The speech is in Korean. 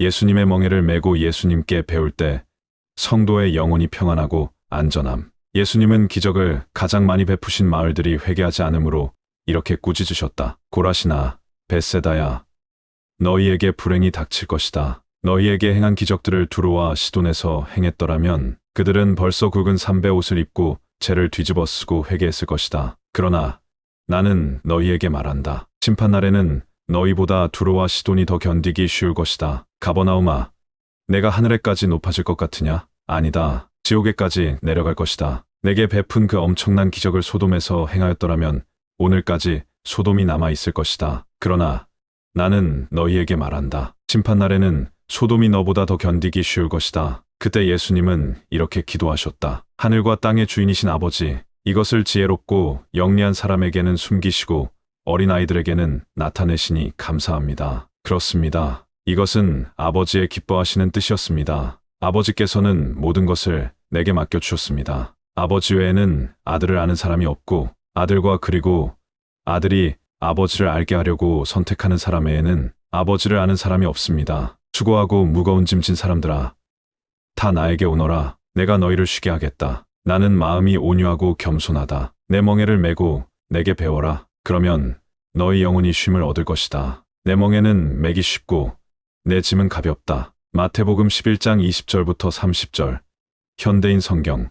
예수님의 멍에를 메고 예수님께 배울 때 성도의 영혼이 평안하고 안전함. 예수님은 기적을 가장 많이 베푸신 마을들이 회개하지 않으므로 이렇게 꾸짖으셨다. 고라시나 베세다야 너희에게 불행이 닥칠 것이다. 너희에게 행한 기적들을 두로와 시돈에서 행했더라면 그들은 벌써 굵은 삼배 옷을 입고 죄를 뒤집어 쓰고 회개했을 것이다. 그러나 나는 너희에게 말한다. 심판날에는 너희보다 두로와 시돈이 더 견디기 쉬울 것이다. 가버나움아, 내가 하늘에까지 높아질 것 같으냐? 아니다. 지옥에까지 내려갈 것이다. 내게 베푼 그 엄청난 기적을 소돔에서 행하였더라면 오늘까지 소돔이 남아 있을 것이다. 그러나 나는 너희에게 말한다. 심판날에는 소돔이 너보다 더 견디기 쉬울 것이다. 그때 예수님은 이렇게 기도하셨다. 하늘과 땅의 주인이신 아버지, 이것을 지혜롭고 영리한 사람에게는 숨기시고 어린아이들에게는 나타내시니 감사합니다. 그렇습니다. 이것은 아버지의 기뻐하시는 뜻이었습니다. 아버지께서는 모든 것을 내게 맡겨주셨습니다. 아버지 외에는 아들을 아는 사람이 없고 아들과 그리고 아들이 아버지를 알게 하려고 선택하는 사람 외에는 아버지를 아는 사람이 없습니다. 수고하고 무거운 짐진 사람들아. 다 나에게 오너라. 내가 너희를 쉬게 하겠다. 나는 마음이 온유하고 겸손하다. 내 멍에를 메고 내게 배워라. 그러면 너희 영혼이 쉼을 얻을 것이다. 내 멍에는 매기 쉽고 내 짐은 가볍다. 마태복음 11장 20절부터 30절. 현대인 성경